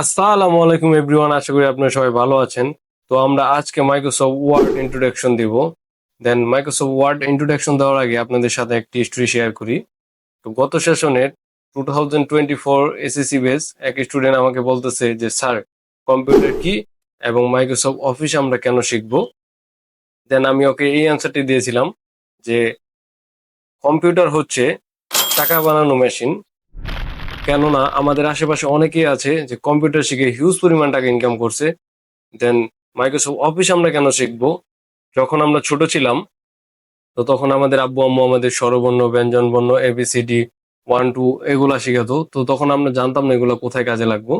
আসসালামু আলাইকুম এভরিওয়ান, আশা করি আপনারা সবাই ভালো আছেন। তো আমরা আজকে মাইক্রোসফট ওয়ার্ড ইন্ট্রোডাকশন দিব। দেন মাইক্রোসফট ওয়ার্ড ইন্ট্রোডাকশন দেওয়ার আগে আপনাদের সাথে একটি হিস্ট্রি শেয়ার করি। তো গত সেশনের two thousand twenty four SSC base এক স্টুডেন্ট আমাকে বলতেছে যে, স্যার কম্পিউটার কি এবং মাইক্রোসফট অফিস আমরা কেন শিখব? দেন আমি ওকে এই অ্যান্সারটি দিয়েছিলাম যে কম্পিউটার হচ্ছে টাকা বানানো মেশিন কেননা আমাদের আশেপাশে অনেকেই আছে যে কম্পিউটার শিখে হিউজ পরিমাণ টাকা ইনকাম করছে। দেন মাইক্রোসফট অফিস আমরা কেন শিখব? যখন আমরা ছোট ছিলাম, তো তখন আমাদের আব্বু আম্মু আমাদের স্বরবর্ণ ব্যঞ্জন বর্ণ এবিসিডি ওয়ান টু এগুলা শিখাতো। তো তখন আমরা জানতাম না এগুলো কোথায় কাজে লাগবো।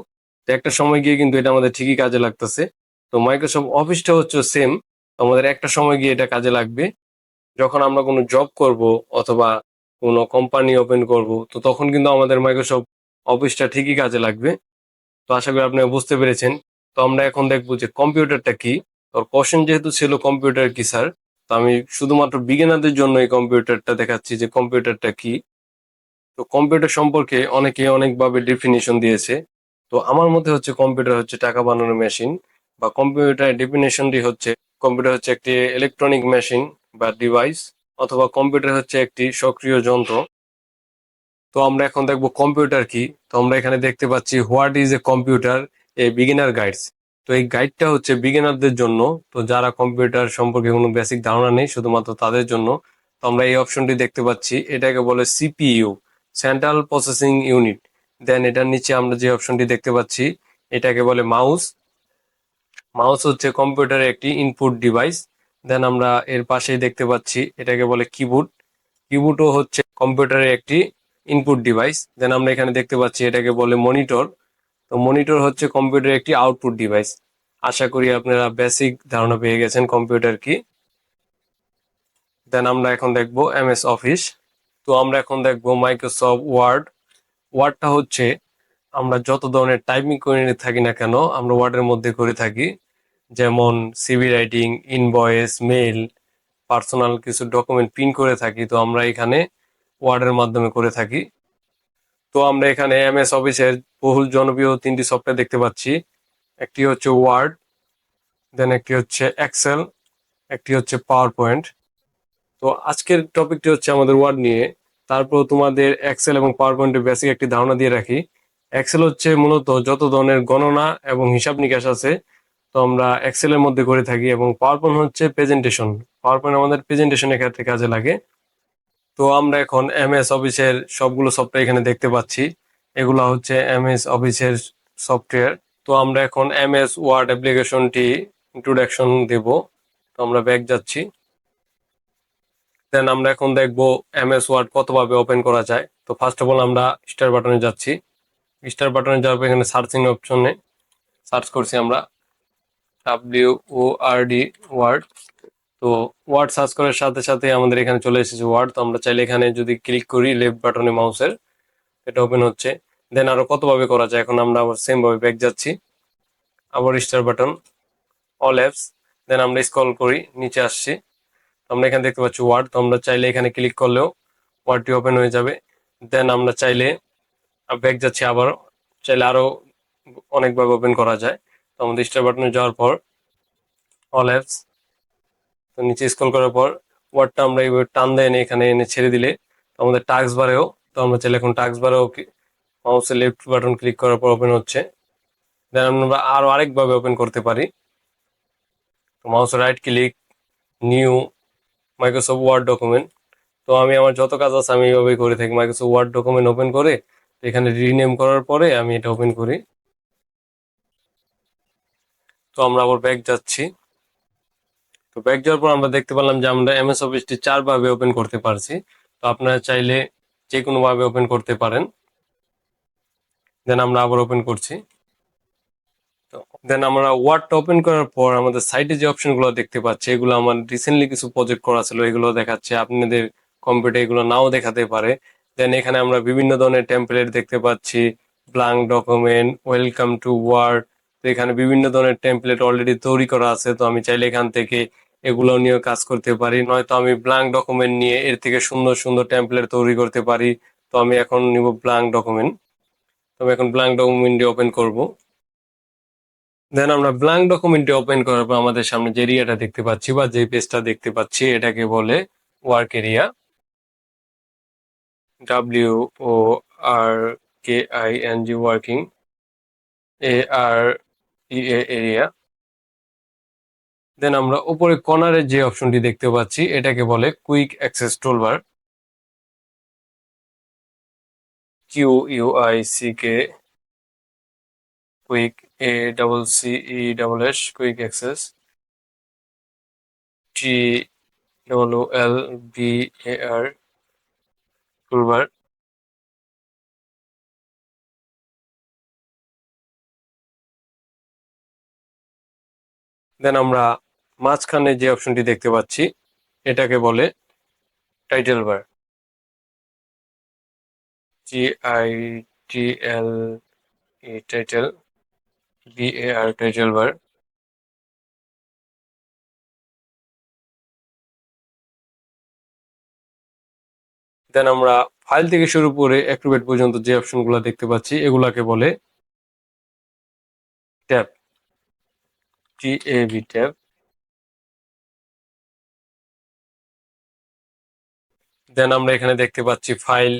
তো একটা সময় গিয়ে কিন্তু এটা আমাদের ঠিকই কাজে লাগতেছে। তো মাইক্রোসফট অফিসটা হচ্ছে সেম আমাদের একটা সময় গিয়ে এটা কাজে লাগবে। যখন আমরা কোনো জব করব অথবা কোনো কোম্পানি ওপেন করব, তো তখন কিন্তু আমাদের মাইক্রোসফট অফিসটা ঠিকই কাজে লাগবে। তো আশা করি আপনারা বুঝতে পেরেছেন। তো আমরা এখন দেখব যে কম্পিউটারটা কি। তোর কোশ্চেন যেহেতু ছিল কম্পিউটার কি স্যার তো আমি শুধুমাত্র বিজ্ঞানাদের জন্য এই কম্পিউটারটা দেখাচ্ছি যে কম্পিউটারটা কি। তো কম্পিউটার সম্পর্কে অনেকে অনেকভাবে ডেফিনেশন দিয়েছে। তো আমার মধ্যে হচ্ছে কম্পিউটার হচ্ছে টাকা বানানোর মেশিন বা কম্পিউটার ডেফিনেশনটি হচ্ছে কম্পিউটার হচ্ছে একটি ইলেকট্রনিক মেশিন বা ডিভাইস অথবা কম্পিউটার হচ্ছে একটি সক্রিয় যন্ত্র। তো আমরা এখন দেখব কম্পিউটার কি। তো আমরা এখানে দেখতে পাচ্ছি what is a computer a beginner guides তো এই গাইডটা হচ্ছে বিগিনারদের জন্য। তো যারা কম্পিউটার সম্পর্কে কোনো বেসিক ধারণা নেই, শুধুমাত্র তাদের জন্য। তো আমরা এই অপশনটি দেখতে পাচ্ছি। এটাকে বলে CPU central processing unit then এটার নিচে আমরা যে অপশনটি দেখতে পাচ্ছি, এটাকে বলে মাউস মাউস হচ্ছে কম্পিউটারের একটি ইনপুট ডিভাইস দেন আমরা এর পাশেই দেখতে পাচ্ছি, এটাকে বলে কিবোর্ড কিবোর্ডও হচ্ছে কম্পিউটারের একটি ইনপুট ডিভাইস দেন আমরা এখানে দেখতে পাচ্ছি এটাকে বলে মনিটর তো মনিটর হচ্ছে কম্পিউটারের একটি আউটপুট ডিভাইস আশা করি আপনারা বেসিক ধারণা পেয়ে গেছেন কম্পিউটার কি। দেন আমরা এখন দেখব এমএস অফিস তো আমরা এখন দেখব মাইক্রোসফট ওয়ার্ড ওয়ার্ডটা হচ্ছে আমরা যত ধরনের টাইপিং করে থাকি না কেন, আমরা ওয়ার্ডের মধ্যে করে থাকি। যেমন CV writing invoice mail personal কিছু ডকুমেন্ট প্রিন্ট করে থাকি, তো আমরা এখানে ওয়ার্ডের মাধ্যমে করে থাকি। তো আমরা এখানে এমএস অফিসের বহুল জনপ্রিয় তিনটি সফটওয়্যার দেখতে পাচ্ছি। একটি হচ্ছে ওয়ার্ড দেন একটি হচ্ছে এক্সেল একটি হচ্ছে পাওয়ার পয়েন্ট তো আজকের টপিকটি হচ্ছে আমাদের ওয়ার্ড নিয়ে। তারপর তোমাদের এক্সেল এবং পাওয়ার পয়েন্টের বেসিক একটি ধারণা দিয়ে রাখি। এক্সেল হচ্ছে মূলত যত ধরনের গণনা এবং হিসাব নিকাশ আছে তো আমরা এক্সেলের মধ্যে করে থাকি এবং পাওয়ার পয়েন্ট হচ্ছে প্রেজেন্টেশন পাওয়ার পয়েন্ট আমাদের প্রেজেন্টেশনের ক্ষেত্রে কাজে লাগে। তো আমরা এখন এম এস অফিসের সবগুলো সফটওয়্যার এখানে দেখতে পাচ্ছি। এগুলো হচ্ছে এম এস অফিসের সফটওয়্যার তো আমরা এখন এম এস ওয়ার্ড অ্যাপ্লিকেশনটি ইন্ট্রোডাকশন দেব। তো আমরা ব্যাক যাচ্ছি। দেন আমরা এখন দেখব এম এস ওয়ার্ড কতভাবে ওপেন করা যায়। তো ফার্স্ট অফ অল আমরা স্টার বাটনে যাচ্ছি। স্টার বাটনে যাওয়ার পর এখানে সার্চিং অপশনে সার্চ করছি আমরা। W O R D word তো ওয়ার্ড সার্চ করার সাথে সাথে আমাদের এখানে চলে এসেছে ওয়ার্ড তো আমরা চাইলে এখানে যদি ক্লিক করি লেফট বাটনে মাউসের এটা ওপেন হচ্ছে। দেন আরও কতভাবে করা যায়? এখন আমরা আবার সেম ভাবে ব্যাক যাচ্ছি। আবার start button all apps then আমরা স্ক্রল করি, নিচে আসছি। আমরা এখানে দেখতে পাচ্ছি ওয়ার্ড তো আমরা চাইলে এখানে ক্লিক করলেও ওয়ার্ডটি ওপেন হয়ে যাবে। দেন আমরা চাইলে ব্যাক যাচ্ছি আবার চাইলে আরও অনেকভাবে ওপেন করা যায়। তো আমাদের স্টার বাটনে যাওয়ার পর অল অ্যাপস তো নিচে স্ক্রল করার পর ওয়ার্ডটা আমরা এইভাবে টান দেয় এনে এখানে এনে ছেড়ে দিলে। আমাদের টাক্স বারেও তো আমরা চাইলে এখন টাক্স বারেও মাউসের লেফট বাটন ক্লিক করার পর ওপেন হচ্ছে। দেন আমরা আরও আরেকভাবে ওপেন করতে পারি। তো মাউসের right click new Microsoft Word document তো আমি আমার যত কাজ আছে আমি এইভাবেই করে থাকি মাইক্রোসফট ওয়ার্ড ডকুমেন্ট ওপেন করে এখানে রিনেম করার পরে আমি এটা ওপেন করি। তো আমরা আবার ব্যাক যাচ্ছি। তো ব্যাক যাওয়ার পর আমরা দেখতে পেলাম যে আমরা এমএস অফিসটি চারভাবে ওপেন করতে পারছি। তো আপনারা চাইলে যে কোনো ভাবে ওপেন করতে পারেন। দেন আমরা আবার ওপেন করছি। তো দেন আমরা ওয়ার্ডটা ওপেন করার পর আমাদের সাইটে যে অপশনগুলো দেখতে পাচ্ছি, এগুলো আমার রিসেন্টলি কিছু প্রজেক্ট করা ছিল, এগুলো দেখাচ্ছে। আপনাদের কম্পিউটার এগুলো নাও দেখাতে পারে। দেন এখানে আমরা বিভিন্ন ধরনের টেম্পলেট দেখতে পাচ্ছি। Blank document welcome to Word তো এখানে বিভিন্ন ধরনের টেমপ্লেট অলরেডি তৈরি করা আছে, তো আমি চাইলে এখান থেকে এগুলো নিয়ে কাজ করতে পারি। নয়তো আমি ব্লাঙ্ক ডকুমেন্ট নিয়ে এর থেকে সুন্দর সুন্দর টেমপ্লেট তৈরি করতে পারি, তো আমি এখন নিব ব্ল্যাঙ্ক ডকুমেন্ট তো আমি এখন ব্লাঙ্ক ডকুমেন্টটি ওপেন করব। দেন আমরা ব্ল্যাঙ্ক ডকুমেন্টটি ওপেন করার পর আমাদের সামনে যে এরিয়াটা দেখতে পাচ্ছি বা যে পেজটা দেখতে পাচ্ছি, এটাকে বলে work area W O R K I N G working A R area then আমরা উপরে কর্নারে যে অপশনটি দেখতে পাচ্ছি, এটাকে বলে quick access toolbar Q U I C K quick A double C E double S quick access T double L B A R toolbar then আমরা মাঝখানে যে অপশনটি দেখতে পাচ্ছি, এটাকে বলে title bar G I T L E title B A R title bar then আমরা file থেকে শুরু করে অ্যাক্টিভেট পর্যন্ত যে অপশনগুলো দেখতে পাচ্ছি, এগুলাকে বলে tab T A B tab then আমরা এখানে দেখতে পাচ্ছি ফাইল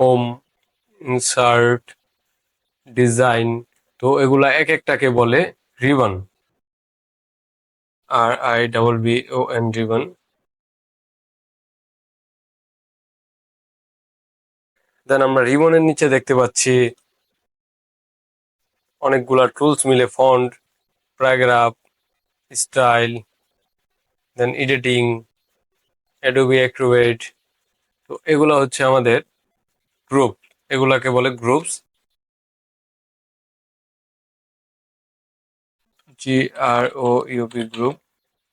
হোম ইনসার্ট ডিজাইন তো এগুলা এক একটাকে বলে ribbon R I double B O N ribbon then আমরা রিবনের নিচে দেখতে পাচ্ছি অনেকগুলা টুলস মিলে font paragraph style then editing Adobe Acrobat তো এগুলো হচ্ছে আমাদের গ্রুপ এগুলাকে বলে groups G R O UP group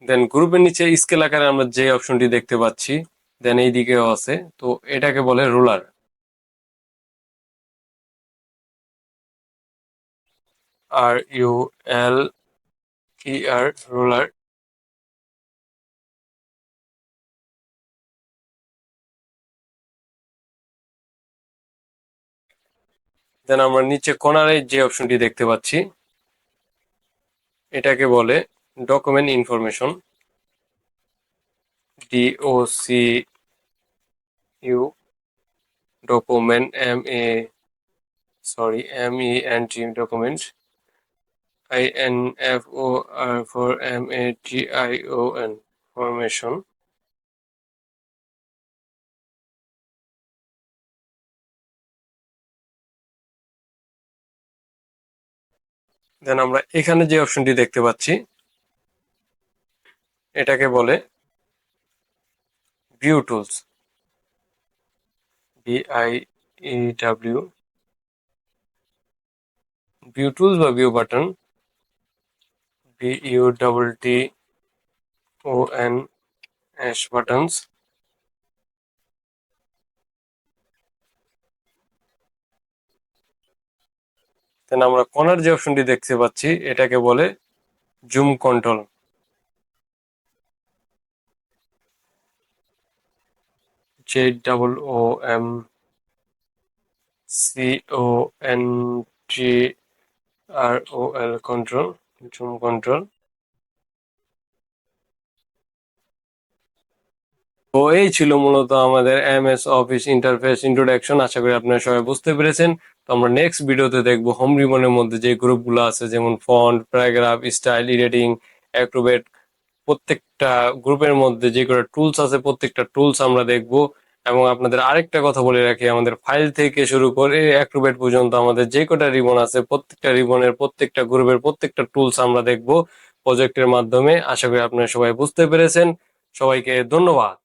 then গ্রুপের নিচে স্কেল আকারে আমরা যে অপশনটি দেখতে পাচ্ছি দেন এই দিকেও আছে। তো এটাকে বলে ruler R U L E R ruler? Then আমরা নিচে কোনারে যে অপশনটি দেখতে পাচ্ছি, এটাকে বলে document information DO C U document M A sorry M E N T document I N F O R for M A T I O N formation then আমরা এখানে যে অপশনটি দেখতে পাচ্ছি, এটাকে বলে view tools B I E W view tools বা view button B U double T O N S buttons then আমরা কর্নার যে অপশনটি দেখতে পাচ্ছি, এটাকে বলে zoom control J double O M C O N G R O L control zoom control তো এই ছিল মূলত আমাদের M S Office interface introduction আশা করি আপনারা সবাই বুঝতে পেরেছেন। তো আমরা নেক্সট ভিডিওতে দেখব হোম রিবনের মধ্যে যে গ্রুপগুলো আছে, যেমন font paragraph style editing Acrobat প্রত্যেকটা গ্রুপের মধ্যে যে কটা টুলস আছে, প্রত্যেকটা টুলস আমরা দেখব। এবং আপনাদের আরেকটা কথা বলে রাখি, আমাদের ফাইল থেকে শুরু করে অ্যাক্রোবেট পর্যন্ত আমাদের যে কটা রিবন আছে, প্রত্যেকটা রিবনের প্রত্যেকটা গ্রুপের প্রত্যেকটা টুলস আমরা দেখব প্রজেক্টের মাধ্যমে। আশা করি আপনারা সবাই বুঝতে পেরেছেন। সবাইকে ধন্যবাদ।